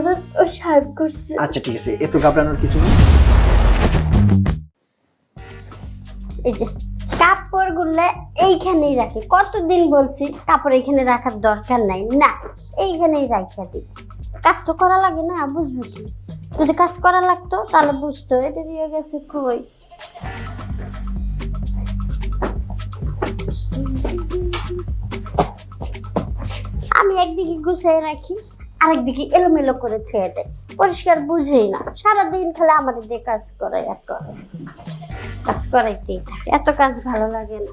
করার ও সাহেব করছে। আচ্ছা ঠিক আছে এত ঘাবড়ানোর কিছু নেই। এই যে কাপড়গুলো এইখানেই রাখি। কতদিন বলছি কাপড় এখানে রাখার দরকার নাই। না এইখানেই রাখিয়া দিই। কাজ তো করা লাগে না বুঝব কি? যদি কাজ করা লাগতো তাহলে বুঝতো। এটা দিয়ে গেছে কই? আমি একদিকে গুছিয়ে রাখি। আরেকদিকে এলোমেলো করে থুয়ে দেয়। পরিষ্কার বুঝেই না সারাদিন খালি আমার দিয়ে কাজ করাই আর করে কাজ করাইতেই থাকে এত কাজ ভালো লাগে না।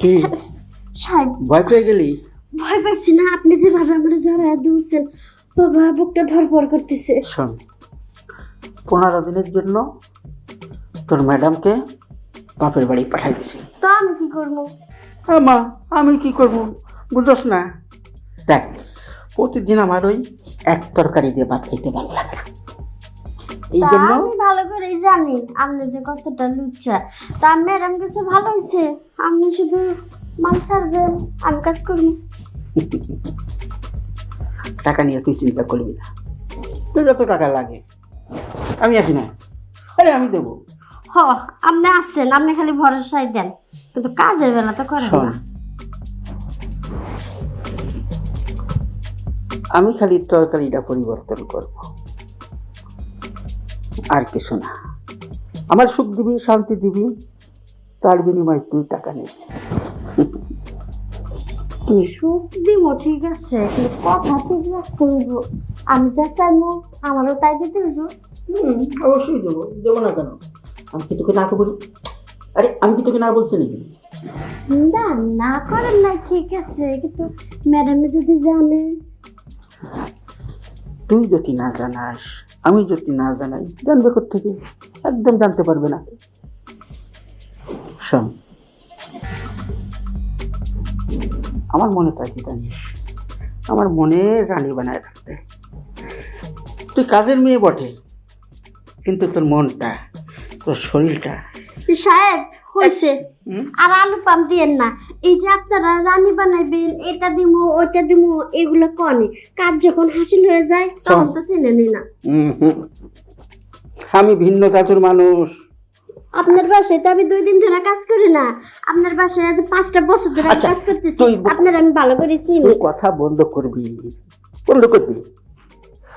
কি? ভয় পেয়ে গেলি? ভয় পাচ্ছি না আপনি যেভাবে আমার জড়ায় দৌড়ছেন বাবা বুকটা ধরপর করতেছে। শোন পনেরো দিনের জন্য তোর ম্যাডামকে বাপের বাড়ি পাঠাই দিছি। তা আমি কি করব? মা আমি কি করব? বুঝোস না। দেখ প্রতিদিন আমার ওই এক তরকারি দিয়ে ভাত খেতে ভালো লাগে না। এই তা জন্য আমি ভালো করেই জানি আপনি যে কতটা লুচ্চা। তা ম্যাডাম কাছে ভালো হয়েছে। আপনি শুধু মাল ছাড়বেন আমি কাজ করব টাকা নিয়ে তুই চিন্তা করবি না। তোর যত টাকা লাগে। আমি আছি না। আরে আমি দেবো। হ আপনি আসছেন আপনি খালি ভরসায় দেন। কিন্তু কাজের বেলা তো করেন শোন। না আমি খালি তরকারিটা পরিবর্তন করব। আর কিছু না। আমার সুখ দিবি শান্তি দিবি তার বিনিময়ে তুই টাকা নিবি। কি সুখ দিব ঠিক আছে কিন্তু কথা ঠিক রাখতে হইব আমি যা চাইব আমারও তাই দিতে হইব। হুম, অবশ্যই দেবো। দেবো না কেন? আমি কি তোকে না বলি? আরে আমি কি তোকে না বলছি নাকি? না না করেন না ঠিক আছে কিন্তু ম্যাডামে যদি জানে। তুই যদি না জানাস আমি যদি না জানাই জানবে থেকে একদম জানতে পারবে না। শোন। আমার মনে থাকি জানিস আমার মনে রানী বানায় থাকতে তুই কাজের মেয়ে বটে। কিন্তু তোর মনটা তোর শরীরটা। সাহেব হয়েছে আর আলু পাম দিয়েন না। এই যে আপনারা রানী বানাইবেন এটা দিমু ওইটা দিমু এগুলো কনে। কাজ যখন হাসিল হয়ে যায় তখন তো চিনে নি। না আমি ভিন্ন জাতুর মানুষ। আপনার বাসায় তো আমি দুই দিন ধরে কাজ করি না। আপনার বাসায় আজ পাঁচটা বছর ধরে আচ্ছা, কাজ করতেছি। আপনার আমি ভালো করে চিনি। কথা বন্ধ করবি। বন্ধ করবি?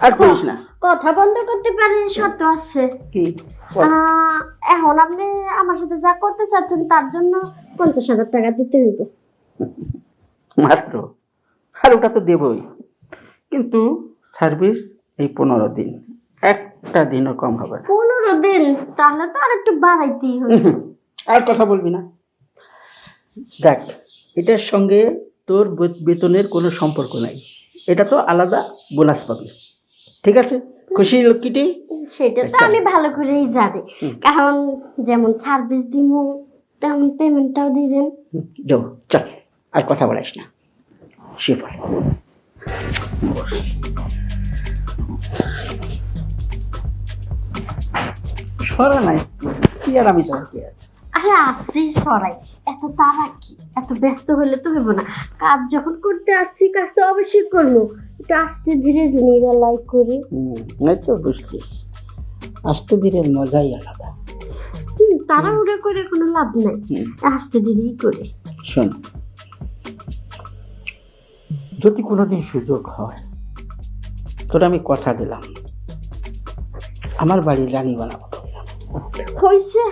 আর করিস না। কথা বন্ধ করতে পারেন শর্ত আছে। কি? এখন আপনি আমার সাথে যা করতে চাচ্ছেন তার জন্য পঞ্চাশ হাজার টাকা দিতে হইব। মাত্র? আর ওটা তো দেবই। কিন্তু সার্ভিস এই পনেরো দিন। একটা দিনও কম হবে না। পনেরো দিন? তাহলে তো আর একটু বাড়াইতেই হবে। আর কথা বলবি না। দেখ এটার সঙ্গে তোর বেতনের কোনো সম্পর্ক নাই। এটা তো আলাদা বোনাস পাবি। ঠিক আছে? খুশি লক্ষ্মীটি সেটা তো আমি ভালো করেই জানি। কারণ যেমন সার্ভিস দিব তেমন পেমেন্টটাও দিবেন। যাও চল আর কথা বলাইস না। পড়ে। সরা নাই কি আর আমি যাওয়ার কি আছে? আরে আসতেই সরাই। এত তারা কি? এত ব্যস্ত হলে তো হইব না। কাজ যখন করতে আসছি কাজ তো অবশ্যই করব। একটু আস্তে ধীরে নিরালাই করি। এই তো বুঝছি। আস্তে ধীরে মজাই আলাদা। হুম, তাড়াহুড়ো করে কোনো লাভ নাই। আস্তে ধীরেই করি। শোন যদি কোনোদিন সুযোগ হয় তোর আমি কথা দিলাম। আমার বাড়ির রানী বানাবো। হইছে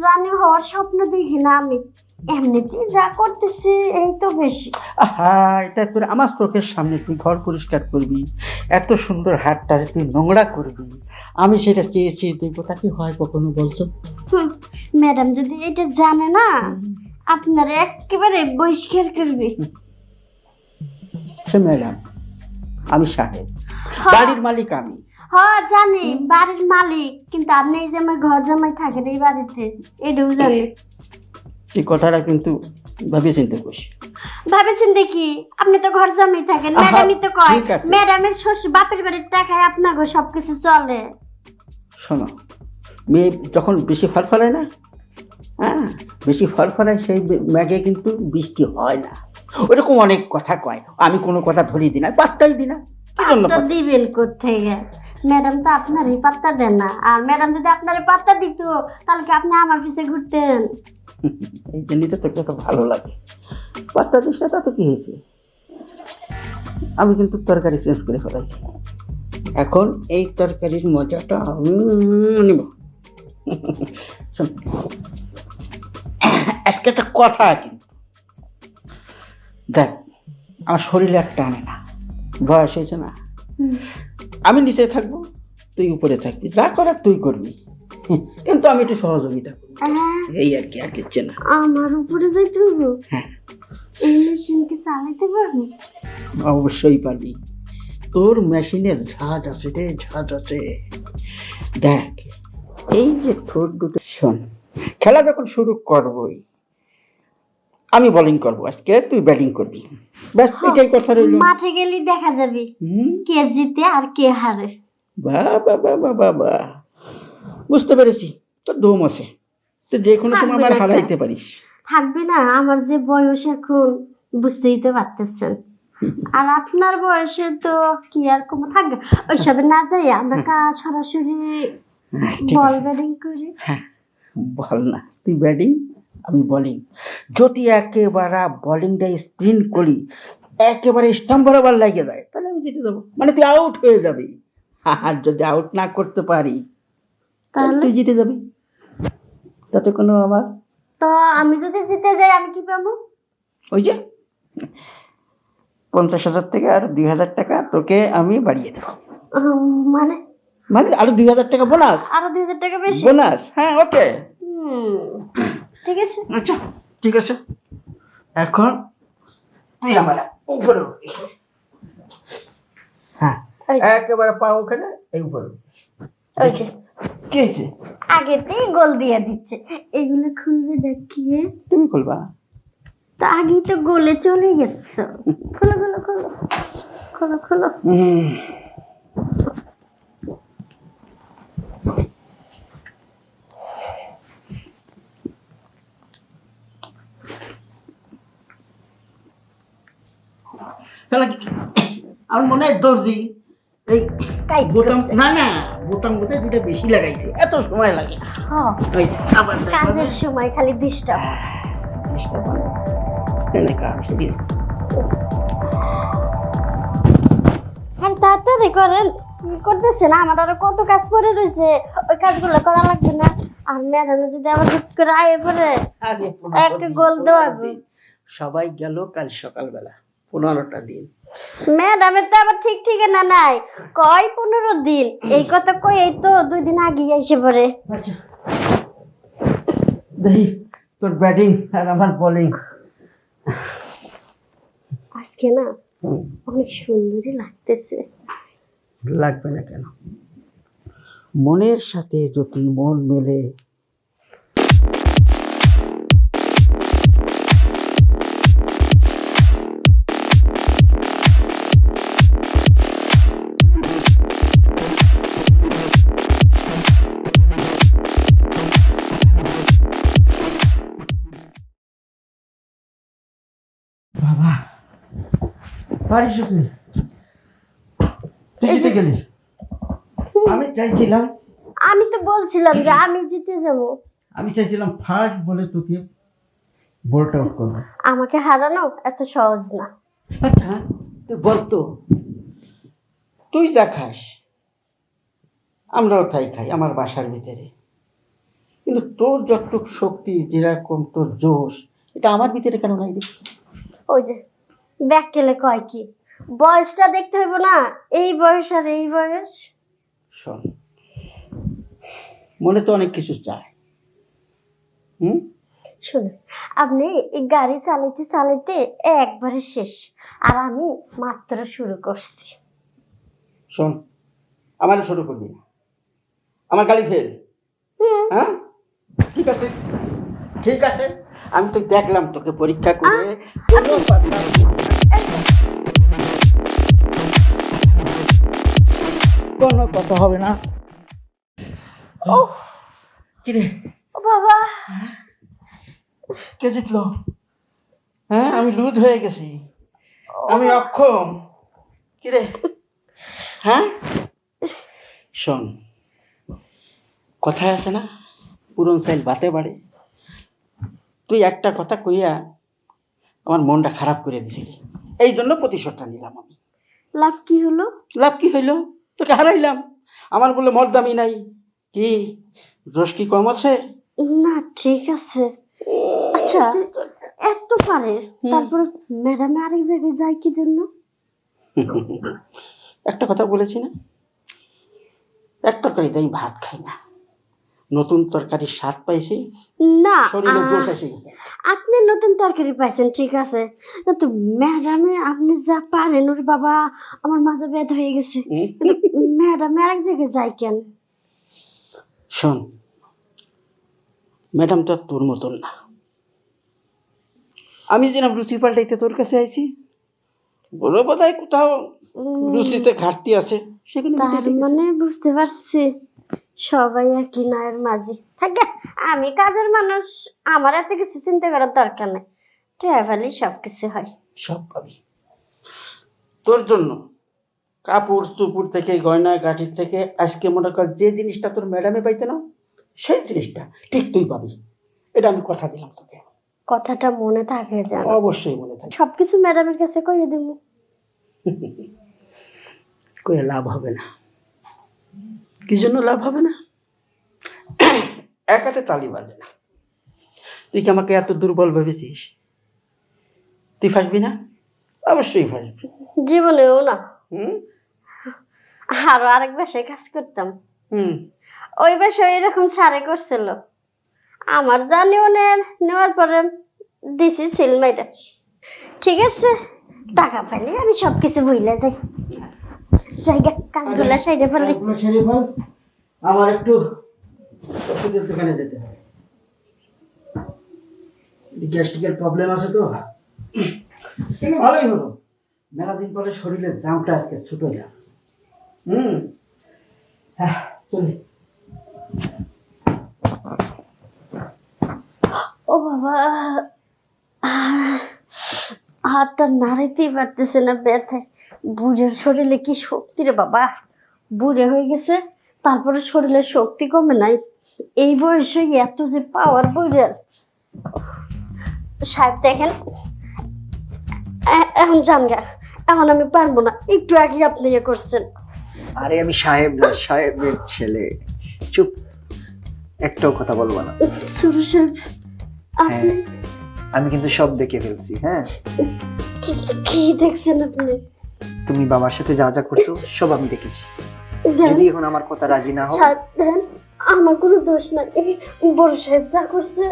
রানী হওয়ার স্বপ্ন দেখি না আমি। এমনিতেই যা করতেছি এই তো বেশি। এটা তোর আমার চোখের সামনে তুই ঘর পরিষ্কার করবি। এত সুন্দর হাটটা তুই নোংরা করবি। আমি সেটা চেয়ে চেয়ে দেখব কি হয় কখনো বলতো? ম্যাডাম যদি এটা জানে না আপনার একেবারে বহিষ্কার করবে। সে ম্যাডাম আমি সাহেব। বাড়ির মালিক আমি। হ্যাঁ জানি বাড়ির মালিক। কিন্তু আপনি এই যে আমার ঘর জামাই থাকেন এই বাড়িতে এটাও জানি। এই কথাটা কিন্তু ভাবি চিন্তা করিস ভাবেছেন দেখি আপনি তো ঘর জামাই থাকেন আহা, ম্যাডামই তো কয় ঠিক আছে। ম্যাডামের শ্বশুর বাপের বাড়ির টাকায় আপনাকে সবকিছু চলে। শোনো মেয়ে যখন বেশি ফল ফরফরায় না হ্যাঁ বেশি ফল ফরফরায় সেই বে- মেঘে কিন্তু বৃষ্টি হয় না। ওরকম অনেক কথা কয় আমি কোনো কথা ধরিয়ে দিই না পাত্তাই দিই না। কি জন্য পাত্তা পাত্তা? দিবেন কোথেকে ম্যাডাম তো আপনারই পাত্তা দেন না। আর ম্যাডাম যদি আপনার পাত্তা দিত তাহলে কি আপনি আমার পিছে ঘুরতেন? এই জন্যই তো তোকে তো ভালো লাগে। পাত্তা দিস না তাতে কি হয়েছে? আমি কিন্তু তরকারি চেঞ্জ করে ফেলাইছি। এখন এই তরকারির মজাটা আমি নিব। শোন, আজকে একটা কথা কিন্তু দেখ আমার শরীরে একটা আনে না। বয়স হয়েছে না। আমি নিচে থাকব তুই উপরে থাকবি। যা করার তুই করবি। কিন্তু আমি একটু সহযোগিতা করব এই আর কি আর কিচ্ছে না। আমার উপরে যাইতে হব হ্যাঁ। এই মেশিনকে চালাইতে পারব? অবশ্যই পারবি। তোর মেশিনে ঝাঁজ আছে রে ঝাঁজ আছে। দেখ এই যে ঠোঁট দুটো শোন খেলা যখন শুরু করবই আমি বোলিং করব আজকে তুই ব্যাটিং করবি। ব্যাস এটাই কথা রইল। মাঠে গেলে দেখা যাবে কে জিতে আর কে হারে। বা বা বা বা বা বা বুঝতে পেরেছি। তোর দম আছে। তো যে কোনো সময় আমার হারাইতে পারিস। থাকবে না আমার যে বয়স এখন বুঝতেই তো পারতেছেন। আর আপনার বয়সে তো কি আর কম থাকবে? ওইসবে না যাই আমরা কাজ সরাসরি হ্যাঁ, বল ব্যাটিং করি। হ্যাঁ বল না। তুই ব্যাটিং আমি বোলিং। যদি একেবারে বোলিংটা স্প্রিন করি একেবারে স্টাম্প বরাবর লাগে যায় তাহলে আমি জিতে যাব। মানে তুই আউট হয়ে যাবি। আর যদি আউট না করতে পারি তাহলে? তুই জিতে যাবি। তাতে কোনো আমার তো আমি যদি জিতে যাই আমি কি পাবো? ওই যে পঞ্চাশ হাজার থেকে আর দুই হাজার টাকা তোকে আমি বাড়িয়ে দেবো। মানে? মানে আরও দুই হাজার টাকা বোনাস। আরও দুই হাজার টাকা বেশি? বোনাস হ্যাঁ ওকে। ঠিক আছে। আচ্ছা ঠিক আছে। এখন তুই আমার উপরে হ্যাঁ একেবারে পা ওখানে এই উপরে। ওই কি হয়েছে? আগেতেই গোল দিয়ে দিচ্ছে। এগুলো খুলবে দেখিয়ে তুমি খুলবা? তো আগেই তো গোলে চলে গেছে। খোলো খোলো খোলো খোলো খোলো। আমার মনে হয় দর্জি এই বোতাম না না বোতাম বোধহয় দুটো বেশি লাগাইছে। এত সময় লাগে। হ্যাঁ, কাজের সময় খালি। আর তাড়াতাড়ি করেন। কি করতেছেন আমার আরও কত কাজ পড়ে রয়েছে। ওই কাজগুলো করা লাগবে না। আর ম্যাডাম যদি আবার হুট করে আয়ে পড়ে আরে এক গোল দেওয়া। সবাই গেল কাল সকালবেলা পনেরোটা দিন। ম্যাডামের তো আবার ঠিক ঠিকানা নাই। কয় পনেরো দিন? এই কথা কই এই তো দুই দিন আগে এসে পড়ে। আচ্ছা। দেখি তোর ব্যাটিং আর আমার বোলিং আজকে না অনেক সুন্দরই লাগতেছে। লাগবে না কেন? মনের সাথে যদি মন মেলে পারিস তুই তুই জিতে গেলি? আমি চাইছিলাম আমি তো বলছিলাম যে আমি জিতে যাব। আমি চাইছিলাম ফার্স্ট বলে তোকে বোল্ট আউট করব। আমাকে হারানো এত সহজ না। আচ্ছা তুই বলতো তুই যা খাস আমরাও তাই খাই আমার বাসার ভিতরে। কিন্তু তোর যতটুক শক্তি যেরকম তোর জোশ এটা আমার ভিতরে কেন নাই ওই যে ব্যাক কেলে কয় কি। বয়সটা দেখতে হইব না এই বয়স আর এই বয়স। শোন মনে তো অনেক কিছু চায় হুম? শুনে আপনি এই গাড়ি চালাইতে চালাইতে একবারে শেষ আর আমি মাত্র শুরু করছি। শোন আমার শুরু করবি না। আমার গাড়ি ফেল। হ্যাঁ? ঠিক আছে ঠিক আছে। আমি তো দেখলাম তোকে পরীক্ষা করে। কোনো কথা হবে না। উফ, কিরে? ও বাবা। কে জিতলো? হ্যাঁ আমি লুজ হয়ে গেছি। আমি অক্ষম। কিরে? হ্যাঁ? শোন কথায় আছে না পুরন সাইল বাতে বাড়ে। তুই একটা কথা কইয়া আমার মনটা খারাপ করে দিছিলি। এই জন্য প্রতিশোধটা নিলাম আমি। লাভ কি হলো? লাভ কি হইল? তোকে হারাইলাম। আমার বলে মর দামি নাই। কি? দোষ কি কম আছে? না ঠিক আছে। আচ্ছা এত পারে। তারপরে ম্যাডামে আরেক জায়গায় যাই কি জন্য? একটা কথা বলেছি না? এক তরকারিতে আমি ভাত খাই না। নতুন তরকারির স্বাদ পাইছি। না শরীরে আহ, এসে গেছে। আপনি নতুন তরকারি পাইছেন ঠিক আছে। কিন্তু ম্যাডামে আপনি যা পারেন ওর বাবা আমার মাঝে বেদ হয়ে গেছে। ম্যাডামে আরেক জায়গায় যায় কেন? শোন ম্যাডাম তো তোর মতন না। আমি যেরকম রুচি পাল্টাইতে তোর কাছে আইছি বলো বোধ হয় কোথাও রুচিতে ঘাটতি আছে সেখানে। মানে বুঝতে পারছি। সবাই একই নয়ের মাঝে। থাকে আমি কাজের মানুষ আমার এত কিছু চিন্তা করার দরকার নেই। ট্রাভেলই সব কিছু হয়। সব পাবি। তোর জন্য কাপড় চুপুর থেকে গয়না গাঠির থেকে আজকে মনে কর যে জিনিসটা তোর ম্যাডামে পাইতে না সেই জিনিসটা ঠিক তুই পাবি। এটা আমি কথা দিলাম তোকে। কথাটা মনে থাকে যেন। অবশ্যই মনে থাকে। সবকিছু ম্যাডামের কাছে কইয়ে দেবো কয়ে লাভ হবে না। কি জন্য লাভ হবে না? এক হাতে তালি বাজে না। তুই কি আমাকে এত দুর্বল ভেবেছিস? তুই ফাঁসবি না? অবশ্যই ফাঁসবি। জীবনেও না। হুম? আরও আরেক বাসায় কাজ করতাম। হুম। ওই বাসায় এরকম সারে করছিল। আমার জানিও নেওয়ার পরে দিছি সিলমাইটা ঠিক আছে? টাকা পাইলে আমি সব কিছু ভুলে যাই। জায়গা কাজগুলা সাইডে ফেলি। আমার একটু ওষুধের দোকানে যেতে হবে। গ্যাস্ট্রিকের প্রবলেম আছে তো। ভালোই হলো। মেলা দিন পরে শরীরের জামটা আজকে ছোট গেল হুম? হ্যাঁ চলি। ও বাবা। হাতটা নাড়াইতেই পারতেছে না ব্যথায়। বুড়ের শরীরে কি শক্তি রে বাবা? বুড়ে হয়ে গেছে তারপরে শরীরে শক্তি কমে নাই। এই বয়সে এত যে পাওয়ার বুড়ের সাহেব দেখেন এখন যান গা এখন আমি পারব না একটু আগে আপনি ইয়ে করছেন। আরে আমি সাহেব না সাহেবের ছেলে। চুপ একটাও কথা বলব না। সুরু সাহেব আপনি হ্যাঁ। আমি কিন্তু সব দেখে ফেলছি হ্যাঁ? কি- দেখছেন আপনি? তুমি বাবার সাথে যা যা করছ সব আমি দেখেছি। যদি এখন আমার কথা রাজি না হও আমার কোনো দোষ নাই। এই বড় সাহেব যা করছে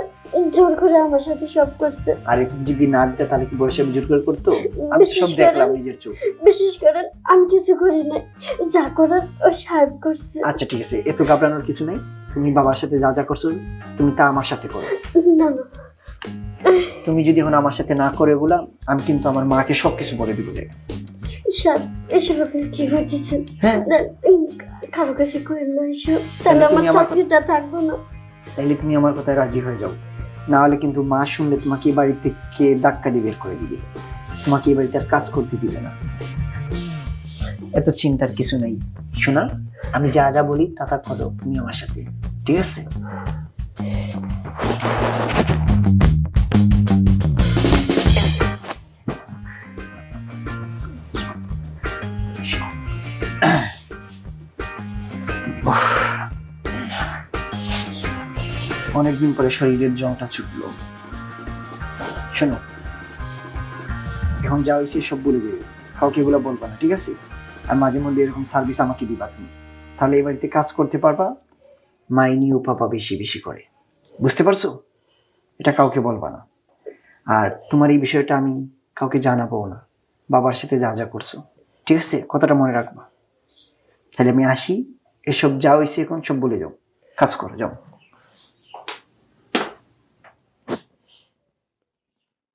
জোর করে আমার সাথে সব করছে। আর তুমি যদি না দিতে তাহলে কি বড় সাহেব জোর করে করতো? আমি সব দেখলাম নিজের চোখ। বিশেষ করে আমি কিছু করি নাই। যা করার ওই সাহেব করছে। আচ্ছা ঠিক আছে। এত ঘাবড়ানোর কিছু নেই। তুমি বাবার সাথে যা যা করছ তুমি তা আমার সাথে করো। না না। তুমি যদি এখন আমার সাথে না করে বলা আমি কিন্তু আমার মাকে সবকিছু বলে দিব দেখ। সাহেব এসব আপনি কি হইতেছেন? হ্যাঁ। দেন, উম, কারও কাছে করেন না এসব তাহলে আমার আমার- চাকরিটা থাকব না। তাইলে তুমি আমার কথায় রাজি হয়ে যাও। না হলে কিন্তু মা শুনলে তোমাকে এই বাড়ি থেকে ধাক্কা দিয়ে বের করে দিবে? তোমাকে এই বাড়িতে আর কাজ করতে দিবে না। এত চিন্তার কিছু নেই। শোনা আমি যা যা বলি তা তা করো তুমি আমার সাথে ঠিক আছে? অনেকদিন পরে শরীরের জংটা ছুটলো। শোনো, এখন যা হয়েছে সব বলে দেবে। কাউকে এগুলো বলবা না, ঠিক আছে? আর মাঝে মধ্যে এরকম সার্ভিস আমাকে দিবা তুমি। তাহলে এই বাড়িতে কাজ করতে পারবা মাইনি ও পাপা বেশি বেশি করে। বুঝতে পারছ? এটা কাউকে বলবা না। আর তোমার এই বিষয়টা আমি কাউকে জানাব না। বাবার সাথে যা যা করছ, ঠিক আছে? কথাটা মনে রাখবা। তাহলে আমি আসি, এসব যা হয়েছে এখন সব বলে যাও। কাজ করো, যাও।